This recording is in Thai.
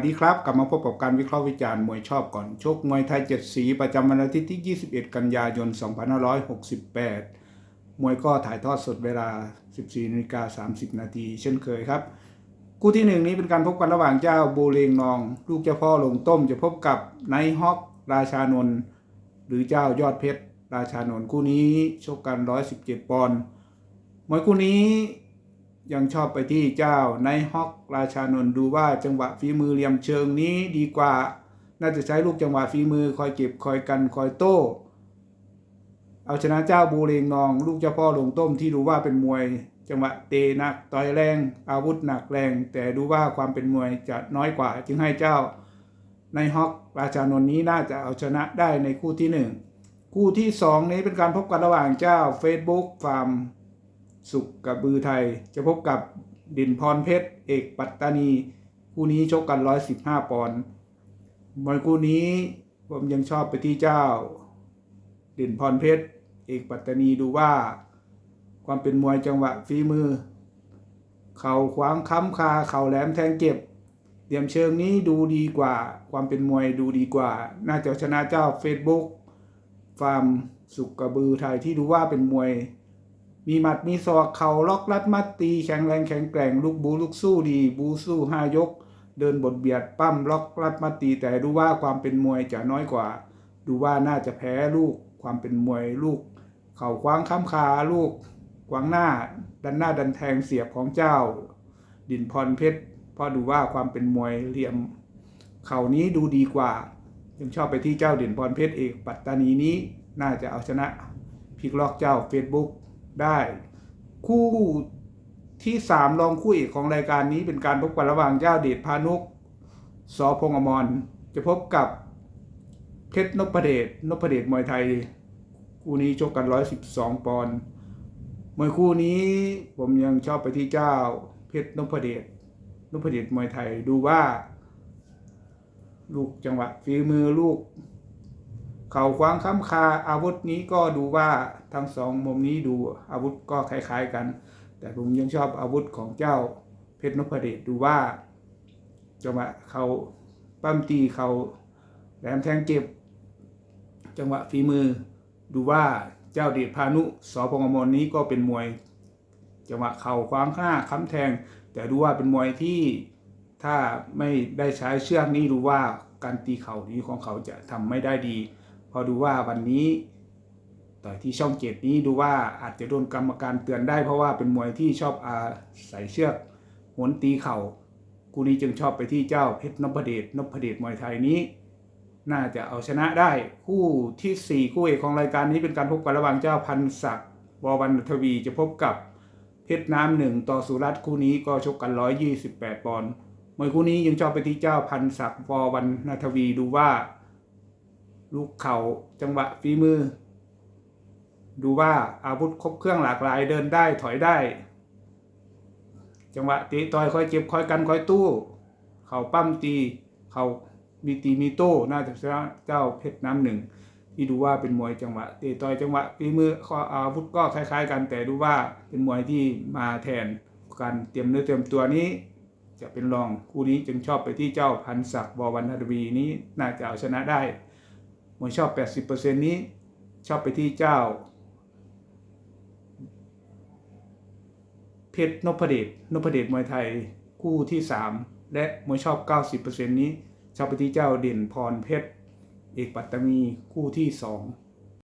สวัสดีครับ กลับมาพบกับการวิเคราะห์วิจารณ์มวยชอบก่อนชกมวยไทย 7 สีประจำวันอาทิตย์ที่ 21 กันยายน 2568 มวยก็ถ่ายทอดสดเวลา 14นาฬิกา30 นาทีเช่นเคยครับ คู่ที่หนึ่งนี้เป็นการพบกันระหว่างเจ้าโบเลงนอง ลูกเจ้าพ่อลงต้มจะพบกับไนฮอกราชานนท์หรือเจ้ายอดเพชร ราชานนท์คู่นี้ชกกัน 117 ปอนด์มวยคู่นี้ ยังชอบไปที่เจ้าในฮอกราชานนท์ดูว่าจังหวะฝีมือเหลี่ยมเชิงนี้ดีกว่า น่าจะใช้ลูกจังหวะฝีมือคอยเก็บคอยกันคอยโต้เอาชนะเจ้าบูเรงนอง ลูกเจ้าพ่อหลงต้มที่ดูว่าเป็นมวย จังหวะเตะหนักต่อยแรง อาวุธหนักแรง แต่ดูว่าความเป็นมวยจะน้อยกว่า จึงให้เจ้าในฮอกราชานนท์นี้น่าจะเอาชนะได้ในคู่ที่หนึ่งคู่ที่สองนี้เป็นการพบกันระหว่างเจ้า Facebook ฟาร์ม สุขกับบือไทย จะพบกับดินพรเพชร เอกปัตตานี คู่นี้ชกกัน 115 ปอนด์มวยคู่นี้ผมยังชอบไปที่เจ้า ดินพรเพชร เอกปัตตานีดูว่า ความเป็นมวยจังหวะฝีมือ เข่าขวางค้ำคา เข่าแหลมแทงเก็บเหลี่ยมเชิงนี้ดูดีกว่า ความเป็นมวยดูดีกว่า น่าจะชนะเจ้า Facebook ฟาร์มสุกกระบือไทยที่ดูว่าเป็นมวย มีหมัดมีศอกเข่าล็อกลัดมัดตีแข็งแรงแข็งแกร่งลูกบูลูกสู้ดี บูสู้ห้ายก เดินบทเบียดปั้มล็อกลัดมัดตี แต่ดูว่าความเป็นมวยจะน้อยกว่า ดูว่าน่าจะแพ้ลูกความเป็นมวยลูก เข่าคว้างค้ำคาลูกขวางหน้า ดันหน้าดันแทงเสียบของเจ้า ดินพรเพชรพราะดูว่าความเป็นมวยเหลี่ยม เข่านี้ดูดีกว่ายังชอบไปที่เจ้าเด่นพรเพชรเอกปัตตานีนี้น่าจะเอาชนะพลิกล็อกเจ้า Facebook ได้ คู่ที่สามรองคู่เอกของรายการนี้เป็นการพบกันระหว่างเจ้าเดชพานุกสอพงษ์อมร จะพบกับเพชรนพเดชนพเดชมวยไทย คู่นี้ชกกัน112ปอนด์มวยคู่นี้ผมยังชอบไปที่เจ้า เพชรนพเดชนพเดชมวยไทยดูว่า ลูกจังหวะฝีมือลูก เข่าคว้างค้ำคาอาวุธนี้ก็ดูว่าทั้งสองมุมนี้ดูอาวุธก็คล้ายๆกัน แต่ผมยังชอบอาวุธของเจ้าเพชรนพเดชดูว่าจังหวะเขาปั้มตีเขาแหลมแทงเก็บ จังหวะฝีมือ ดูว่าเจ้าเดชพานุสอพงอมรนี้ก็เป็นมวย จังหวะเข่าคว้างข้าค้ำแทง แต่ดูว่าเป็นมวยที่ถ้าไม่ได้ใช้เชือกนี้ดูว่าการตีเข่านี้ของเขาจะทำไม่ได้ดี พอดูว่าวันนี้ต่อยที่ช่องเจ็ดนี้ดูว่าอาจจะโดนกรรมการเตือนได้เพราะว่าเป็นมวยที่ชอบอาใส่เชือกโหนตีเข่ากูนี้จึงชอบไปที่เจ้าเพชรนพเดชนพเดชมวยไทยนี้ น่าจะเอาชนะได้คู่ที่ 4 คู่เอกของรายการนี้เป็นการพบกันระหว่างเจ้าพันศักดิ์ววันทวีจะพบกับเพชรน้ำหนึ่งต่อสุรัตน์คู่นี้ก็ชกกัน 128 ปอนด์มวยคู่นี้ยังชอบไปที่เจ้าพันศักดิ์ววันนทวีดูว่า ลูกเข่าจังหวะฝีมือ ดูว่าอาวุธครบเครื่องหลากหลายเดินได้ถอยได้ จังหวะตีต่อยคอยเจ็บคอยกันคอยตู้ เข่าปั้มตี เข่ามีตีมีโต้น่าจะชนะเจ้าเพชรน้ำหนึ่งที่ดูว่าเป็นมวยจังหวะตีต่อยจังหวะฝีมือข้ออาวุธก็คล้าย ๆ กัน แต่ดูว่าเป็นมวยที่มาแทนการเตรียมเนื้อเตรียมตัวนี้ จะเป็นรองคู่นี้จึงชอบไปที่เจ้าพันศักดิ์บววันทวีนี้น่าจะเอาชนะได้ มวยชอบ 80%นี้ ชอบไปที่เจ้า เพชรนพเดชนพเดชมวยไทยคู่ที่ 3 และมวยชอบ 90%นี้ ชอบไปที่เจ้าเด่นพรเพชรเอกปัตตมีคู่ที่ 2